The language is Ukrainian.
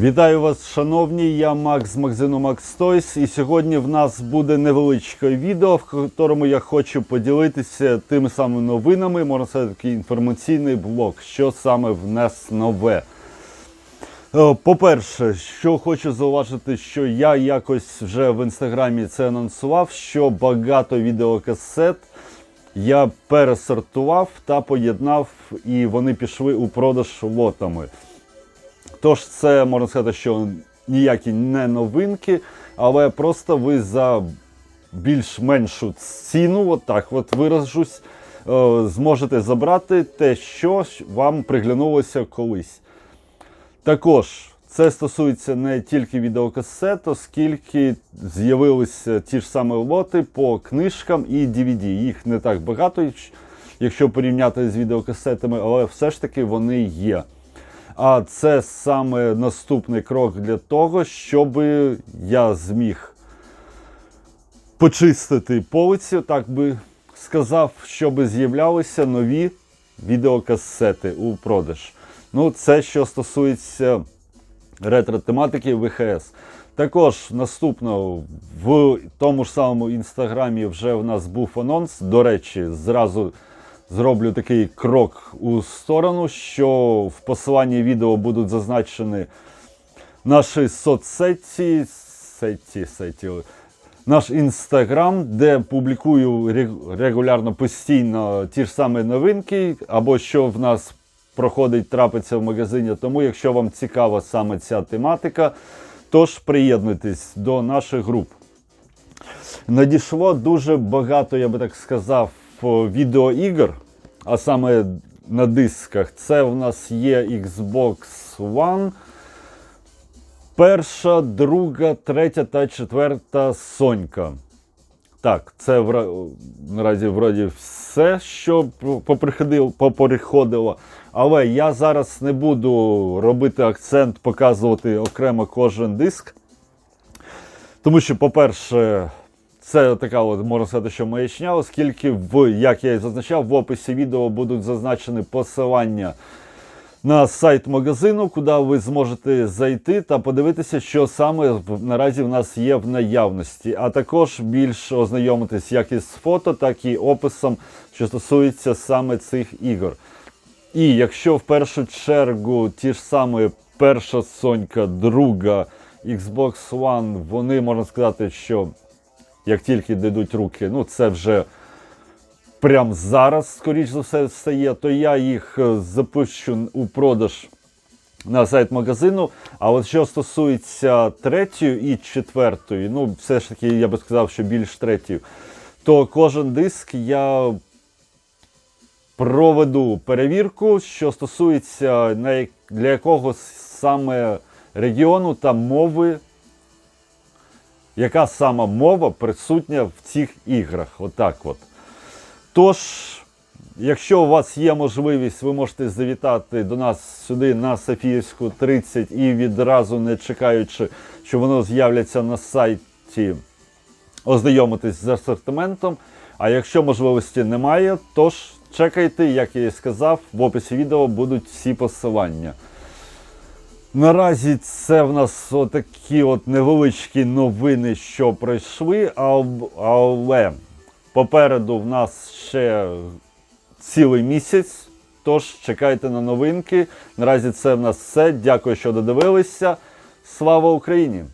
Вітаю вас, шановні! Я Макс з магазину Max Toys і сьогодні в нас буде невеличке відео, в якому я хочу поділитися тими самими новинами, можна сказати, такий інформаційний блок, що саме в нас нове. Е, По-перше, що хочу зауважити, що я якось вже в інстаграмі це анонсував, що багато відеокасет я пересортував та поєднав, і вони пішли у продаж лотами. Тож це можна сказати, що ніякі не новинки, але просто ви за більш-меншу ціну, от так от виражусь, е, зможете забрати те, що вам приглянулося колись. Також це стосується не тільки відеокасет, оскільки з'явилися ті ж самі лоти по книжкам і DVD. Їх не так багато, якщо порівняти з відеокасетами, але все ж таки вони є. А це саме наступний крок для того, щоб я зміг почистити полиці, так би сказав, щоб з'являлися нові відеокасети у продаж. Ну, це що стосується ретро-тематики ВХС. Також наступно в тому ж самому інстаграмі вже в нас був анонс. До речі, зразу зроблю такий крок у сторону, що в посиланні відео будуть зазначені наші соцсеті, сеті, сеті, наш інстаграм, де публікую регулярно постійно ті ж самі новинки, або що в нас проходить, трапиться в магазині. Тому, якщо вам цікава саме ця тематика, тож приєднуйтесь до наших груп. Надійшло дуже багато, я би так сказав, відеоігр, а саме на дисках. Це в нас є Xbox One. Перша, друга, третя та четверта Сонька. Так, це наразі вроді все, що поприходило. Але я зараз не буду робити акцент, показувати окремо кожен диск. Тому що, по-перше, це така, от, можна сказати, що маячня, оскільки, в, як я і зазначав, в описі відео будуть зазначені посилання на сайт магазину, куди ви зможете зайти та подивитися, що саме наразі в нас є в наявності, а також більш ознайомитись як із фото, так і описом, що стосується саме цих ігор. І якщо в першу чергу ті ж самі перша Сонька, друга Xbox One, вони можна сказати, що як тільки дадуть руки, ну це вже прямо зараз, скоріш за все, стає, то я їх е, запущу у продаж на сайт магазину. А от що стосується третьої і четвертої, ну все ж таки, я би сказав, що більш третьої, то кожен диск я проведу перевірку, що стосується для якого саме регіону та мови, яка сама мова присутня в цих іграх. Отак от. Тож, якщо у вас є можливість, ви можете завітати до нас сюди на Софіївську 30 і відразу не чекаючи, що воно з'являться на сайті, ознайомитись з асортиментом. А якщо можливості немає, тож чекайте, як я і сказав, в описі відео будуть всі посилання. Наразі це в нас отакі от невеличкі новини, що пройшли, але попереду в нас ще цілий місяць. Тож чекайте на новинки. Наразі це в нас все. Дякую, що додивилися. Слава Україні!